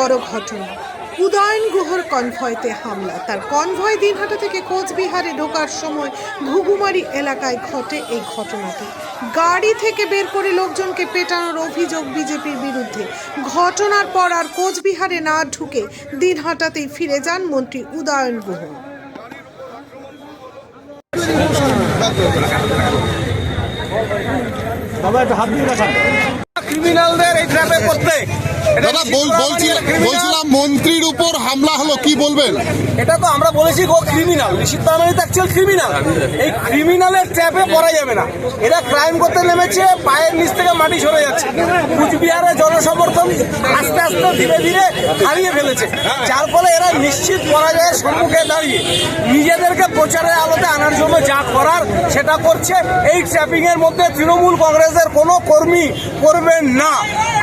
বড় ঘটনা। উদয়ন গুহর কনভয়তে হামলা। তার কনভয় দিনহাটা থেকে কোচবিহারে ঢোকার সময় ঘুঘুমারি এলাকায় ঘটে এই ঘটনাটি। গাড়ি থেকে বের করে লোকজনকে পেটানোর অভিযোগ বিজেপির বিরুদ্ধে। ঘটনার পর আর কোচবিহারে না ঢুকে দিনহাটাতেই ফিরে যান মন্ত্রী উদয়ন গুহ। ক্রিমিনালদের এই ট্র্যাপে পড়তে। এটা দাদা বল- বলছি- করা criminal। বলছিলাম মন্ত্রীর উপর হামলা হলো কি বলবেন? এটা তো আমরা বলেছি গো ক্রিমিনাল নিশ্চিত প্রামাণিক অ্যাকচুয়াল ক্রিমিনাল এই ক্রিমিনালের ট্র্যাপে পড়া যাবে না। এরা ক্রাইম করতে নেমেছে পায়ের নিচ থেকে মাটি সরে যাচ্ছে। কুচবিহারে জনসমর্থন আস্তে আস্তে ধীরে ধীরে হারিয়ে ফেলেছে। যার ফলে এরা নিশ্চিত পরাজয়ের সম্মুখে দাঁড়িয়ে। নিজেদেরকে প্রচারের আলোতে আনার জন্য যা করার সেটা করছে। এই ট্র্যাপিং এর মধ্যে তৃণমূল কংগ্রেসের কোনো কর্মী করবেন না।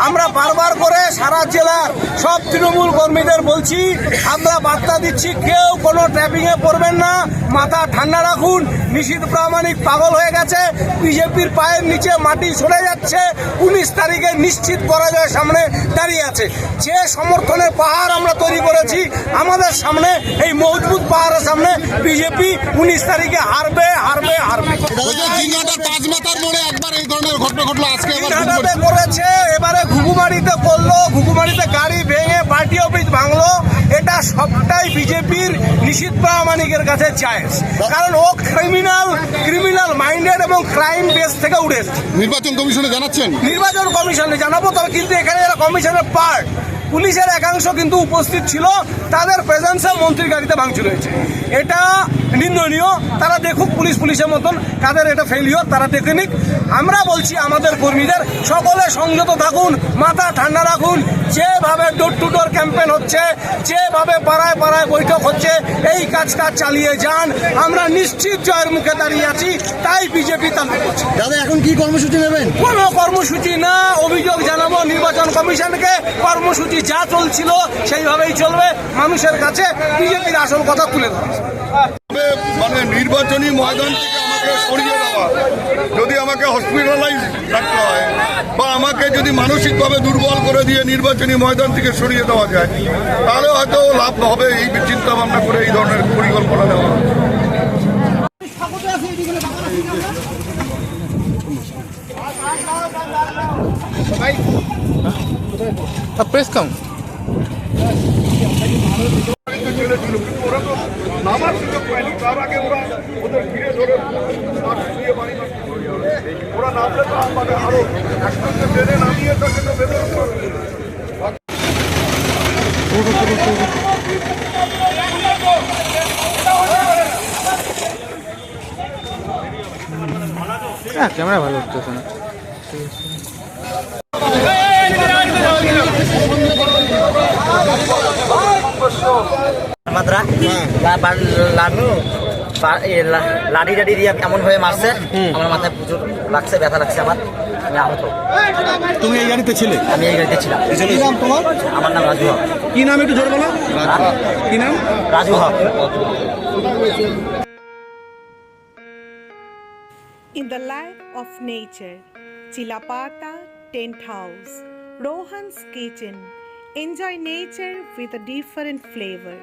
আমরা বারবার করে সারা জেলার সব তৃণমূল কর্মীদের বলছি আমরা বার্তা দিচ্ছি কেউ কোনো ট্র্যাপিং এ পড়বেন না মাথা ঠান্ডা রাখুন। নিশীত প্রামাণিক পাগল হয়ে গেছে বিজেপির পায়ের নিচে মাটি সরে যাচ্ছে উনিশ তারিখে নিশ্চিত পরাজয়ের সামনে দাঁড়িয়ে আছে। যে সমর্থনের পাহাড় আমরা তৈরি করেছি আমাদের সামনে এই মজবুত পাহাড়ের সামনে বিজেপি উনিশ তারিখে হারবে হারবে হারবে। একবার এই ধরনের ঘটনা ঘটলো আজকে করেছে এবারে ঘুঘুমারিতে করল ঘুঘুমারিতে গাড়ি ভেঙে পার্টি অফিস ভাঙলো এটা সবটাই বিজেপির নিশীত প্রামাণিকের কাছে চায় কারণ ও ক্রিমিনাল ক্রিমিনাল মাইন্ডেড এবং ক্রাইম বেস থেকে উঠেছে নির্বাচন কমিশনে জানাচ্ছেন? নির্বাচন কমিশনে জানাব তবে কিন্তু এখানে যারা কমিশনের পার্ট পুলিশের একাংশ কিন্তু উপস্থিত ছিল তাদের প্রেজেন্সে মন্ত্রীর গাড়িতে ভাঙচুর হয়েছে। এটা নিন্দনীয় তারা দেখুক পুলিশ পুলিশের মতন কাদের এটা ফেলিওর তারা দেখে নিক। আমরা বলছি আমাদের কর্মীদের সকলে সংযত থাকুন মাথা ঠান্ডা রাখুন। যেভাবে ডোর টু ডোর ক্যাম্পেন হচ্ছে যেভাবে পাড়ায় পাড়ায় বৈঠক হচ্ছে এই কাজ কাজ চালিয়ে যান। আমরা নিশ্চিত জয়ের মুখে দাঁড়িয়ে আছি তাই বিজেপি করছে। দাদা এখন কি কর্মসূচি নেবেন? কোনো কর্মসূচি না অভিযোগ জানাব নির্বাচন কমিশনকে। কর্মসূচি যা চলছিল সেইভাবেই চলবে। মানুষের কাছে বিজেপির আসল কথা তুলে ধরা মানে নির্বাচনী ময়দান থেকে আমাকে সরিয়ে দেওয়া। যদি আমাকে হসপিটালাইজ রাখতে হয় বা আমাকে যদি মানসিকভাবে দুর্বল করে দিয়ে নির্বাচনী ময়দান থেকে সরিয়ে দেওয়া যায় তাহলে হয়তো লাভ হবে এই চিন্তা ভাবনা করে এই ধরনের পরিকল্পনা নেওয়া। প্রেস কাম ছেড়েছিল ওরা তো নামার সুযোগ পায়নি তার আগে ওরা ওদের ঘিরে ধরে বাড়ি। ওরা নামলে তো মানে আরও একসঙ্গে ট্রেনে নামিয়ে তাকে তো পড়বে। হ্যাঁ ক্যামেরা ভালো হচ্ছে না লা- লাঠি টাডি দিয়ে ভাবে মারছে আমার মাথায় প্রচুর লাগছে ব্যথা লাগছে আমার। আমি আহত। তুমি এই গাড়িতে ছিলে? আমি এই গাড়িতে ছিলাম। কি নাম তোমার? আমার নাম রাজু হক। কি নাম একটু জোরে বলো? কি নাম? রাজু হক। In the life of nature, Chilapata Tent House, Rohan's Kitchen. Enjoy nature with a different flavor.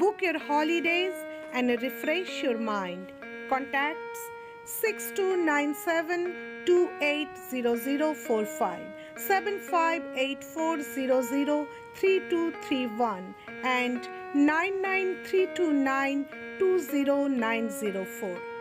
Book your holidays and refresh your mind. Contacts 6297 280045 758400 3231 and 99329 20904.